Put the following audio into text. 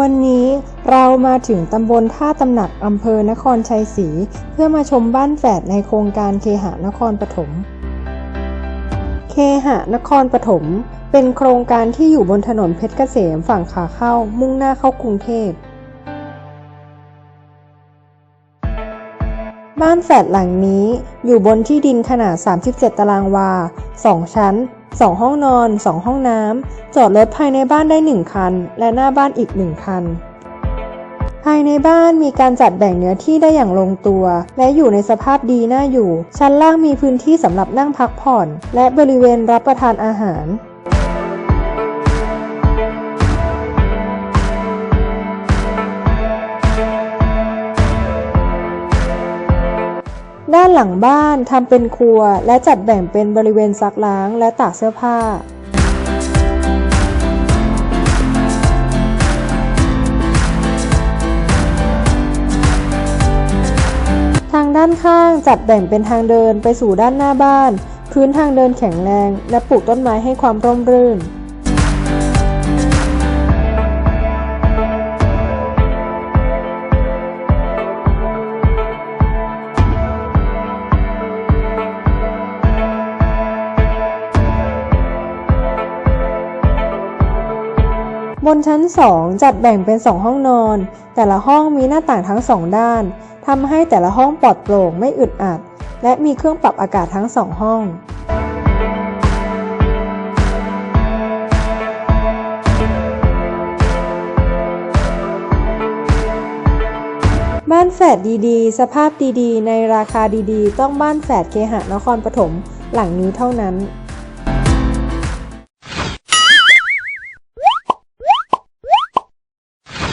วันนี้เรามาถึงตำบลท่าตำหนักอำเภอนครชัยศรีเพื่อมาชมบ้านแฝดในโครงการเคหะนครปฐม เคหะนครปฐม เป็นโครงการที่อยู่บนถนนเพชรเกษมฝั่งขาเข้ามุ่งหน้าเข้ากรุงเทพ บ้านแฝดหลังนี้อยู่บนที่ดินขนาด 37 ตารางวา 2 ชั้น 2 ห้องนอน 2 ห้องน้ำ จอดรถภายในบ้านได้ 1 คัน และหน้าบ้านอีก 1 คัน ภายในบ้านมีการจัดแบ่งเนื้อที่ได้อย่างลงตัว และอยู่ในสภาพดีน่าอยู่ ชั้นล่างมีพื้นที่สำหรับนั่งพักผ่อน และบริเวณรับประทานอาหาร ด้านหลังบ้านทำเป็นครัว และจัดแบ่งเป็นบริเวณซักล้างและตากเสื้อผ้า ทางด้านข้างจัดแบ่งเป็นทางเดินไปสู่ด้านหน้าบ้าน พื้นทางเดินแข็งแรง และปลูกต้นไม้ให้ความร่มรื่น บนชั้น 2 จัดแบ่งเป็น 2 ห้องนอน แต่ละห้องมีหน้าต่างทั้ง 2 ด้านทำให้แต่ละห้องปลอดโปร่งไม่อึดอัด และมีเครื่องปรับอากาศทั้ง 2 ห้องบ้านแฝดดีๆ สภาพดีๆ ในราคาดีๆ ต้องบ้านแฝดเคหะนครปฐม หลังนี้เท่านั้น